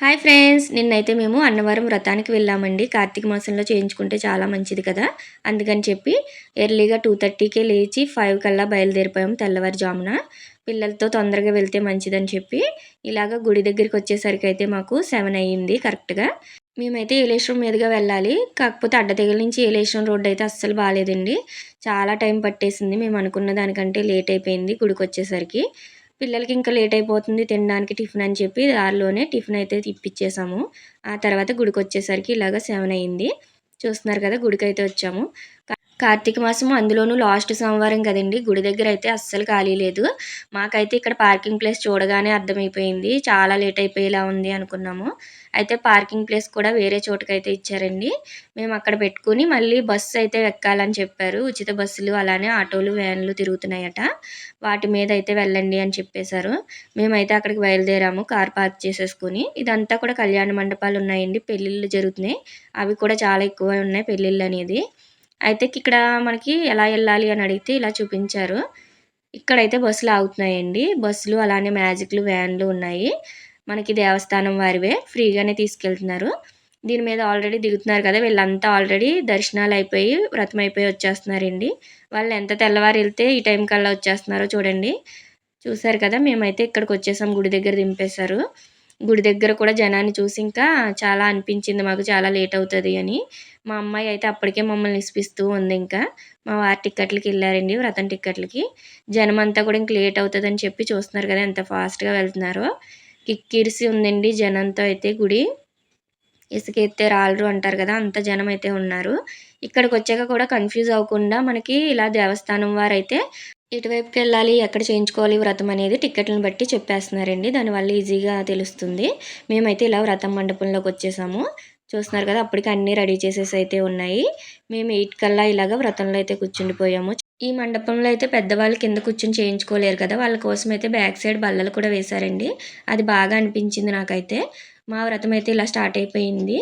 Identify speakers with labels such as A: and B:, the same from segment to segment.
A: Hi friends నిన్నైతే మేము అన్నవరం వ్రతానికి వెళ్ళామండి. కార్తీక మాసంలో చేయించుకుంటే చాలా మంచిది కదా? అందుకని చెప్పి ఎర్లీగా టూ థర్టీకే లేచి ఫైవ్ కల్లా బయలుదేరిపోయాము తెల్లవారుజామున. పిల్లలతో తొందరగా వెళ్తే మంచిదని చెప్పి ఇలాగ గుడి దగ్గరికి వచ్చేసరికి అయితే మాకు సెవెన్ అయ్యింది కరెక్ట్గా మేమైతే ఏలేశ్వరం మీదుగా వెళ్ళాలి. కాకపోతే అడ్డతెగల నుంచి ఏలేశ్వరం రోడ్డు అయితే అస్సలు బాగాలేదండి చాలా టైం పట్టేసింది. మేము అనుకున్న దానికంటే లేట్ అయిపోయింది గుడికి వచ్చేసరికి పిల్లలకి ఇంకా లేట్ అయిపోతుంది తినడానికి టిఫిన్ అని చెప్పి దారిలోనే టిఫిన్ అయితే ఇప్పించేసాము ఆ తర్వాత గుడికి వచ్చేసరికి ఇలాగ సెవెన్ అయింది. చూస్తున్నారు కదా గుడికి అయితే వచ్చాము. కార్తీక మాసం అందులోనూ లాస్ట్ సోమవారం కదండి. గుడి దగ్గర అయితే అస్సలు ఖాళీ లేదు. మాకైతే ఇక్కడ పార్కింగ్ ప్లేస్ చూడగానే అర్థమైపోయింది. చాలా లేట్ అయిపోయేలా ఉంది అనుకున్నాము. అయితే పార్కింగ్ ప్లేస్ కూడా వేరే చోటుకైతే ఇచ్చారండి. మేము అక్కడ పెట్టుకుని మళ్ళీ బస్సు అయితే ఎక్కాలని చెప్పారు. ఉచిత బస్సులు అలానే ఆటోలు వ్యాన్లు తిరుగుతున్నాయట. వాటి మీద అయితే వెళ్ళండి అని చెప్పేశారు. మేమైతే అక్కడికి బయలుదేరాము. కార్ పార్క్ చేసేసుకుని. ఇదంతా కూడా కళ్యాణ మండపాలు ఉన్నాయండి. పెళ్ళిళ్ళు జరుగుతున్నాయి. అవి కూడా చాలా ఎక్కువ ఉన్నాయి పెళ్ళిళ్ళు అనేది. అయితే ఇక్కడ మనకి ఎలా వెళ్ళాలి అని అడిగితే ఇలా చూపించారు. ఇక్కడైతే బస్సులు ఆగుతున్నాయండి. బస్సులు అలానే మ్యాజిక్లు వ్యాన్లు ఉన్నాయి. మనకి దేవస్థానం వారివే. ఫ్రీగానే తీసుకెళ్తున్నారు. దీని మీద ఆల్రెడీ దిగుతున్నారు కదా. వీళ్ళంతా ఆల్రెడీ దర్శనాలు అయిపోయి వ్రతం అయిపోయి వచ్చేస్తున్నారండి. వాళ్ళు ఎంత తెల్లవారు వెళ్తే ఈ టైం కల్లా వచ్చేస్తున్నారో చూడండి. చూసారు కదా మేమైతే ఇక్కడికి వచ్చేసాం గుడి దగ్గర దింపేశారు. గుడి దగ్గర కూడా జనాన్ని చూసి ఇంకా చాలా అనిపించింది మాకు చాలా లేట్ అవుతుంది అని. మా అమ్మాయి అయితే అప్పటికే మమ్మల్ని ఇసిపిస్తూ ఉంది ఇంకా. మా వారి టిక్కెట్లకి వెళ్ళారండి వ్రతం టిక్కెట్లకి. జనం అంతా కూడా ఇంక లేట్ అవుతుందని చెప్పి చూస్తున్నారు కదా ఎంత ఫాస్ట్గా వెళ్తున్నారో. కిక్కిరిసి ఉందండి జనంతో అయితే గుడి. ఇసుక ఎత్తే రాలరు అంటారు కదా అంత జనం అయితే ఉన్నారు. ఇక్కడికి వచ్చాక కూడా కన్ఫ్యూజ్ అవ్వకుండా మనకి ఇలా దేవస్థానం వారైతే ఇటువైపుకి వెళ్ళాలి ఎక్కడ చేయించుకోవాలి వ్రతం అనేది టికెట్లను బట్టి చెప్పేస్తున్నారండి. దానివల్ల ఈజీగా తెలుస్తుంది. మేమైతే ఇలా వ్రతం మండపంలోకి వచ్చేసాము. చూస్తున్నారు కదా అప్పటికి అన్నీ రెడీ చేసేసి అయితే ఉన్నాయి. మేము ఎయిట్ కల్లా ఇలాగ వ్రతంలో అయితే కూర్చుండిపోయాము. ఈ మండపంలో అయితే పెద్దవాళ్ళు కింద కూర్చొని చేయించుకోలేరు కదా వాళ్ళ కోసం అయితే బ్యాక్ సైడ్ బల్లలు కూడా వేశారండి. అది బాగా అనిపించింది నాకైతే. మా వ్రతం అయితే ఇలా స్టార్ట్ అయిపోయింది.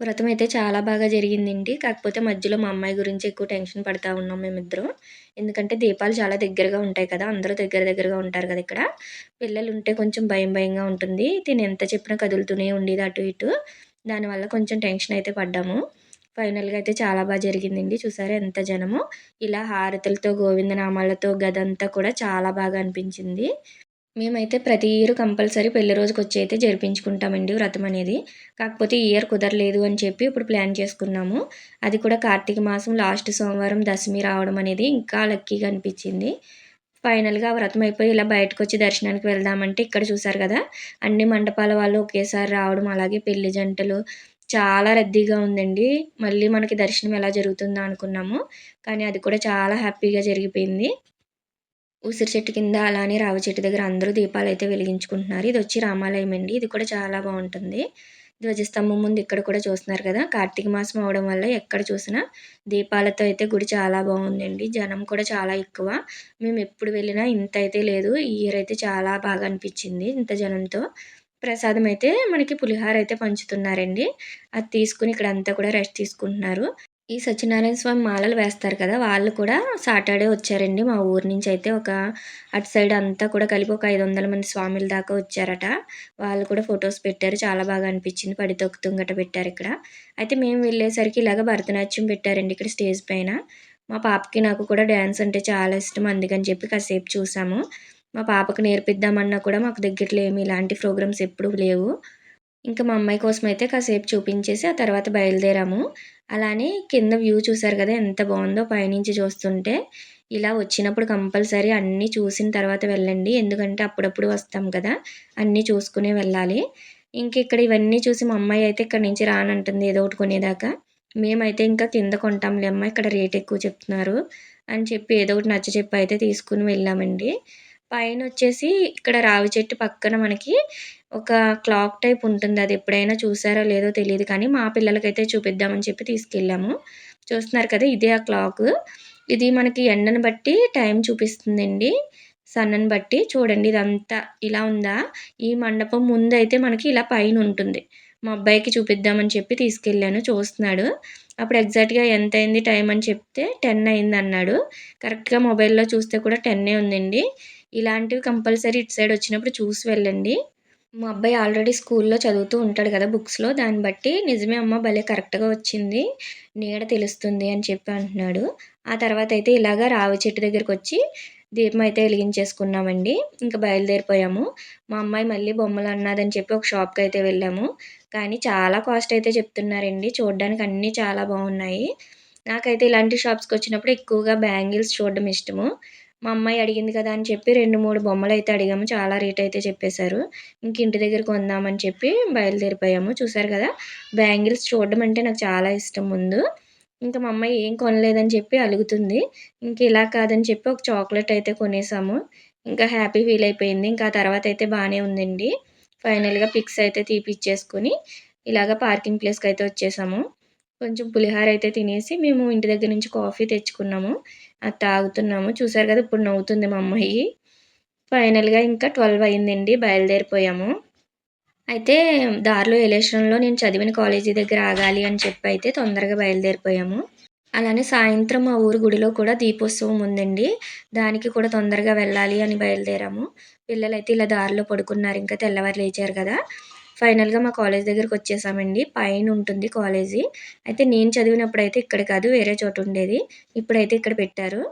A: వ్రతం అయితే చాలా బాగా జరిగిందండి. కాకపోతే మధ్యలో మా అమ్మాయి గురించి ఎక్కువ టెన్షన్ పడతా ఉన్నాం మేమిద్దరం. ఎందుకంటే దీపాలు చాలా దగ్గరగా ఉంటాయి కదా అందరూ దగ్గర దగ్గరగా ఉంటారు కదా ఇక్కడ. పిల్లలు ఉంటే కొంచెం భయం భయంగా ఉంటుంది. తిని ఎంత చెప్పినా కదులుతూనే ఉండేది అటు ఇటు. దానివల్ల కొంచెం టెన్షన్ అయితే పడ్డాము. ఫైనల్గా అయితే చాలా బాగా జరిగిందండి. చూసారా ఎంత జనము. ఇలా హారతులతో గోవిందనామాలతో గదంతా కూడా చాలా బాగా అనిపించింది. మేమైతే ప్రతి ఇయర్ కంపల్సరీ పెళ్ళి రోజుకి వచ్చి అయితే జరిపించుకుంటామండి వ్రతం అనేది. కాకపోతే ఈ ఇయర్ కుదరలేదు అని చెప్పి ఇప్పుడు ప్లాన్ చేసుకున్నాము. అది కూడా కార్తీక మాసం లాస్ట్ సోమవారం దశమి రావడం అనేది ఇంకా లక్కీగా అనిపించింది. ఫైనల్గా వ్రతం అయిపోయి ఇలా బయటకు వచ్చి దర్శనానికి వెళ్దామంటే ఇక్కడ చూసారు కదా అన్ని మండపాల వాళ్ళు ఒకేసారి రావడం అలాగే పెళ్ళి జంటలు చాలా రద్దీగా ఉందండి. మళ్ళీ మనకి దర్శనం ఎలా జరుగుతుందో అనుకున్నాము. కానీ అది కూడా చాలా హ్యాపీగా జరిగిపోయింది. ఉసిరి చెట్టు కింద అలానే రావి చెట్టు దగ్గర అందరూ దీపాలు అయితే వెలిగించుకుంటున్నారు. ఇది వచ్చి రామాలయం అండి. ఇది కూడా చాలా బాగుంటుంది. ధ్వజస్తంభం ముందు ఇక్కడ కూడా చూస్తున్నారు కదా. కార్తీక మాసం అవడం వల్ల ఎక్కడ చూసినా దీపాలతో అయితే గుడి చాలా బాగుందండి. జనం కూడా చాలా ఎక్కువ. మేము ఎప్పుడు వెళ్ళినా ఇంత అయితే లేదు. ఈ ఇయర్ అయితే చాలా బాగా అనిపించింది ఇంత జనంతో. ప్రసాదం అయితే మనకి పులిహార అయితే పంచుతున్నారండి. అది తీసుకుని ఇక్కడ అంతా కూడా రెస్ట్ తీసుకుంటున్నారు. ఈ సత్యనారాయణ స్వామి మాలలు వేస్తారు కదా వాళ్ళు కూడా సాటర్డే వచ్చారండి. మా ఊరు నుంచి అయితే ఒక అటు సైడ్ అంతా కూడా కలిపి ఒక ఐదు వందల మంది స్వామిల దాకా వచ్చారట. వాళ్ళు కూడా ఫొటోస్ పెట్టారు. చాలా బాగా అనిపించింది. పడి తొక్కుతూ పెట్టారు ఇక్కడ. అయితే మేము వెళ్ళేసరికి ఇలాగ భరతనాట్యం పెట్టారండి ఇక్కడ స్టేజ్ పైన. మా పాపకి నాకు కూడా డ్యాన్స్ అంటే చాలా ఇష్టం. అందుకని చెప్పి కాసేపు చూసాము. మా పాపకు నేర్పిద్దామన్నా కూడా మాకు దగ్గరలో ఏమి ఇలాంటి ప్రోగ్రామ్స్ ఎప్పుడు లేవు. ఇంకా మా అమ్మాయి కోసం అయితే కాసేపు చూపించేసి ఆ తర్వాత బయలుదేరాము. అలానే కింద వ్యూ చూసారు కదా ఎంత బాగుందో పైనుంచి చూస్తుంటే. ఇలా వచ్చినప్పుడు కంపల్సరీ అన్నీ చూసిన తర్వాత వెళ్ళండి. ఎందుకంటే అప్పుడప్పుడు వస్తాం కదా అన్నీ చూసుకునే వెళ్ళాలి. ఇంక ఇక్కడ ఇవన్నీ చూసి మా అమ్మాయి అయితే ఇక్కడ నుంచి రానంటుంది ఏదో ఒకటి కొనేదాకా. మేమైతే ఇంకా కింద కొంటాంలే అమ్మ ఇక్కడ రేట్ ఎక్కువ చెప్తున్నారు అని చెప్పి ఏదో ఒకటి నచ్చ చెప్పి అయితే తీసుకుని వెళ్ళామండి. పైన వచ్చేసి ఇక్కడ రావి చెట్టు పక్కన మనకి ఒక క్లాక్ టైప్ ఉంటుంది. అది ఎప్పుడైనా చూసారో లేదో తెలియదు కానీ మా పిల్లలకైతే చూపిద్దామని చెప్పి తీసుకెళ్ళాము. చూస్తున్నారు కదా ఇదే ఆ క్లాక్. ఇది మనకి ఎండను బట్టి టైం చూపిస్తుందండి. సన్నని బట్టి. చూడండి ఇదంతా ఇలా ఉందా? ఈ మండపం ముందు అయితే మనకి ఇలా పైన ఉంటుంది. మా అబ్బాయికి చూపిద్దామని చెప్పి తీసుకెళ్ళాను. చూస్తున్నాడు. అప్పుడు ఎగ్జాక్ట్గా ఎంత అయింది టైం అని చెప్తే టెన్ అయింది అన్నాడు కరెక్ట్గా మొబైల్లో చూస్తే కూడా టెన్నే ఉందండి. ఇలాంటివి కంపల్సరీ ఇటు సైడ్ వచ్చినప్పుడు చూసి వెళ్ళండి మా అబ్బాయి ఆల్రెడీ స్కూల్లో చదువుతూ ఉంటాడు కదా బుక్స్‌లో. దాన్ని బట్టి నిజమే అమ్మ భలే కరెక్ట్‌గా వచ్చింది. నీడ తెలుస్తుంది అని చెప్పి అంటున్నాడు. ఆ తర్వాత అయితే ఇలాగ రావి చెట్టు దగ్గరకొచ్చి దీపం అయితే వెలిగించేసుకున్నామండి. ఇంకా బయలుదేరిపోయాము. మా అమ్మాయి మళ్ళీ బొమ్మలు అన్నదని చెప్పి ఒక షాప్కి అయితే వెళ్ళాము. కానీ చాలా కాస్ట్ అయితే చెప్తున్నారండి. చూడడానికి అన్నీ చాలా బాగున్నాయి. నాకైతే ఇలాంటి షాప్స్కి వచ్చినప్పుడు ఎక్కువగా బ్యాంగిల్స్ చూడడం ఇష్టము. మా అమ్మాయి అడిగింది కదా అని చెప్పి రెండు మూడు బొమ్మలు అయితే అడిగాము. చాలా రేట్ అయితే చెప్పేశారు. ఇంక ఇంటి దగ్గర కొందామని చెప్పి బయలుదేరిపోయాము. చూసారు కదా! బ్యాంగిల్స్ చూడడం అంటే నాకు చాలా ఇష్టం ముందు. ఇంకా మా అమ్మాయి ఏం కొనలేదని చెప్పి అలుగుతుంది. ఇంక ఇలా కాదని చెప్పి ఒక చాక్లెట్ అయితే కొనేసాము. ఇంకా హ్యాపీ ఫీల్ అయిపోయింది. ఇంకా ఆ తర్వాతయితే బాగానే ఉందండి. ఫైనల్‌గా పిక్స్ అయితే తీపిచ్చేసుకొని ఇలాగ పార్కింగ్ ప్లేస్కి అయితే వచ్చేసాము. కొంచెం పులిహోర అయితే తినేసి మేము ఇంటి దగ్గర నుంచి కాఫీ తెచ్చుకున్నాము. అది తాగుతున్నాము. చూసారు కదా! ఇప్పుడు నవ్వుతుంది మా అమ్మాయి. ఫైనల్‌గా ఇంకా 12 అయిందండి. బయలుదేరిపోయాము. అయితే దారిలో ఎలేషన్‌లో నేను చదివిన కాలేజీ దగ్గర ఆగాలి అని చెప్పి అయితే తొందరగా బయలుదేరిపోయాము. అలానే సాయంత్రం మా ఊరు గుడిలో కూడా దీపోత్సవం ఉందండి. దానికి కూడా తొందరగా వెళ్ళాలి అని బయలుదేరాము. పిల్లలైతే ఇలా దారిలో పడుకున్నారు. ఇంకా తెల్లవారు లేచారు కదా! ఫైనల్‌గా మా కాలేజ్ దగ్గరకొచ్చేసామండి. పైన ఉంటుంది కాలేజీ. అయితే నేను చదివినప్పుడు అయితే ఇక్కడ కాదు వేరే చోట ఉండేది. ఇప్పుడైతే ఇక్కడ పెట్టారు.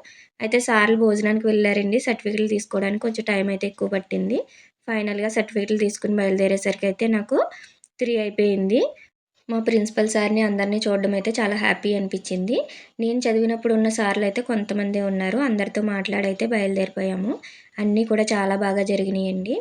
A: అయితే సార్లు భోజనానికి వెళ్ళారండి సర్టిఫికెట్లు తీసుకోవడానికి కొంచెం టైం అయితే ఎక్కువ పట్టింది. ఫైనల్‌గా సర్టిఫికెట్లు తీసుకొని బయలుదేరేసరికి అయితే నాకు త్రీ అయిపోయింది. మా ప్రిన్సిపల్ సార్‌ని అందరిని చూడడం అయితే చాలా హ్యాపీ అనిపించింది. నేను చదివినప్పుడు ఉన్న సార్లు అయితే కొంతమందే ఉన్నారు. అందరితో మాట్లాడైతే బయలుదేరిపోయాము. అన్నీ కూడా చాలా బాగా జరిగినాయండి.